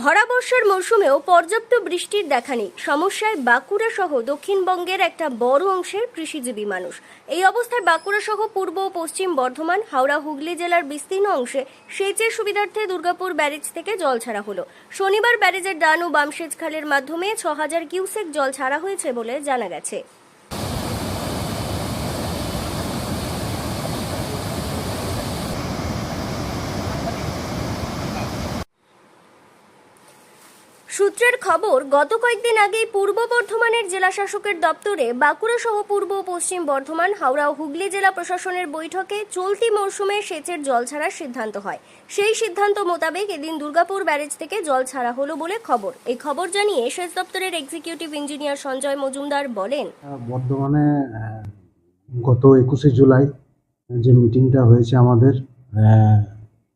ভরা বর্ষার মৌসুমেও পর্যাপ্ত বৃষ্টির দেখা নেই। সমস্যায় বাঁকুড়া সহ দক্ষিণবঙ্গের একটা বড় অংশের কৃষিজীবী মানুষ। এই অবস্থায় বাঁকুড়া সহ পূর্ব ও পশ্চিম বর্ধমান, হাওড়া, হুগলি জেলার বিস্তীর্ণ অংশে সেচের সুবিধার্থে দুর্গাপুর ব্যারেজ থেকে জল ছাড়া হলো। শনিবার ব্যারেজের ডান ও বাম সেচ খালের মাধ্যমে ছ হাজার কিউসেক জল ছাড়া হয়েছে বলে জানা গেছে। সূত্রের খবর, গত কয়েকদিন আগেই পূর্ব বর্ধমানের জেলা শাসকের দপ্তরে বাঁকুড়া সহ পূর্ব পশ্চিম বর্ধমান, হাওড়া ও হুগলি জেলা প্রশাসনের বৈঠকে চলতি মরশুমে সেচের জল ছাড়ার সিদ্ধান্ত হয়। সেই সিদ্ধান্ত মোতাবেক এদিন দুর্গাপুর ব্যারেজ থেকে জল ছাড়া হলো বলে খবর। এই খবর জানিয়ে সেচ দপ্তরের এক্সিকিউটিভ ইঞ্জিনিয়ার সঞ্জয় মজুমদার বলেন বর্ধমানে গত একুশে জুলাই, যে মিটিংটা হয়েছে আমাদের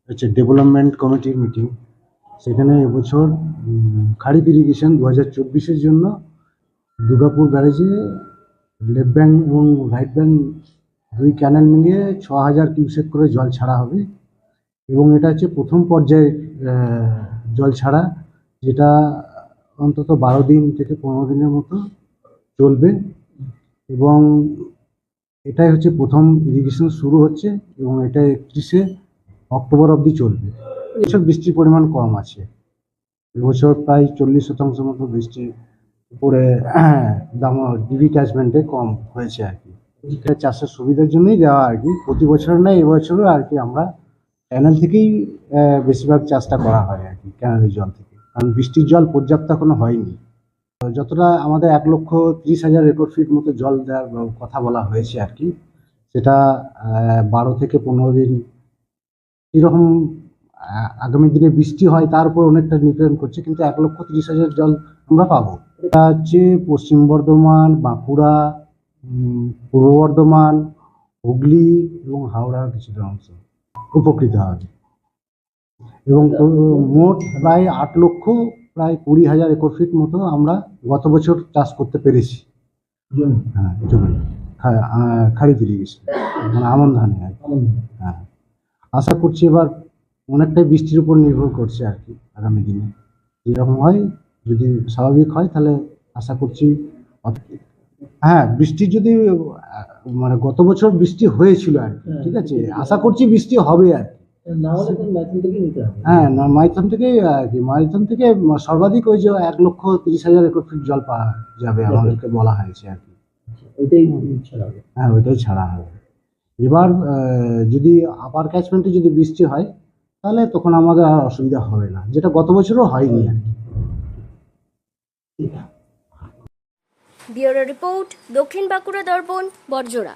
হচ্ছে ডেভেলপমেন্ট কমিটির মিটিং সেখানে এবছর খারিফ ইরিগেশন দু হাজার চব্বিশের জন্য দুর্গাপুর ব্যারেজে লেফট ব্যাঙ্ক এবং রাইট ব্যাঙ্ক দুই ক্যানেল মিলিয়ে ছ হাজার কিউসেক করে জল ছাড়া হবে। এবং এটা হচ্ছে প্রথম পর্যায়ে জল ছাড়া, যেটা অন্তত বারো দিন থেকে পনেরো দিনের মতো চলবে। এবং এটাই হচ্ছে প্রথম ইরিগেশন শুরু হচ্ছে এবং এটা একত্রিশে অক্টোবর অবধি চলবে। এসব বৃষ্টির পরিমাণ কম আছে। এবছর প্রায় চল্লিশ শতাংশ মতো বৃষ্টি উপরে দাম ডিবি ক্যাচমেন্টে কম হয়েছে আর কি। চাষের সুবিধার জন্যই দেওয়া আর কি। প্রতি বছর নয় এবছরও আর কি আমরা ক্যানেল থেকেই বেশিরভাগ চাষটা করা হয় আর কি ক্যানেলের জল থেকে। কারণ বৃষ্টির জল পর্যাপ্ত এখনও হয়নি। যতটা আমাদের এক লক্ষ ত্রিশ হাজার একর ফিট মতো জল দেওয়ার কথা বলা হয়েছে আর কি সেটা বারো থেকে পনেরো দিন কীরকম আহ, আগামী দিনে বৃষ্টি হয় তার উপর অনেকটা নির্ভর করছে কিন্তু এক লক্ষ ত্রিশ হাজার জল আমরা পাবো। এটা হচ্ছে পশ্চিম বর্ধমান বাঁকুড়া পূর্ব বর্ধমান হুগলি এবং হাওড়ার কিছুটা অংশ উপকৃত হবে। এবং মোট প্রায় আট লক্ষ প্রায় কুড়ি হাজার একর ফিট মতো আমরা গত বছর চাষ করতে পেরেছি। হ্যাঁ জমি। খা- আহ, ইরিগেশন মানে আমন ধানে। হ্যাঁ। আশা করছি এবার অনেকটাই বৃষ্টির উপর নির্ভর করছে আর কি আগামী দিনে। যেরকম হয় যদি স্বাভাবিক হয় তাহলে আশা করছি হ্যাঁ বৃষ্টি যদি মানে গত বছর বৃষ্টি হয়েছিল আর কি ঠিক আছে? আশা করছি বৃষ্টি হবে আর কি। হ্যাঁ না মাইথন থেকে আর কি মাইথন থেকে সর্বাধিক ওই যে এক লক্ষ তিরিশ হাজার একর ফিট জল পাওয়া যাবে আমাদেরকে বলা হয়েছে আর কি। হবে। হ্যাঁ ওইটাই ছাড়া হবে। এবার যদি আপার ক্যাচমেন্টে যদি বৃষ্টি হয় তাহলে তখন আমাদের আর অসুবিধা হবে না। যেটা গত বছরও হয়নি আর কি। ব্যুরো রিপোর্ট, দক্ষিণ বাঁকুড়া দর্পণ বর্জরা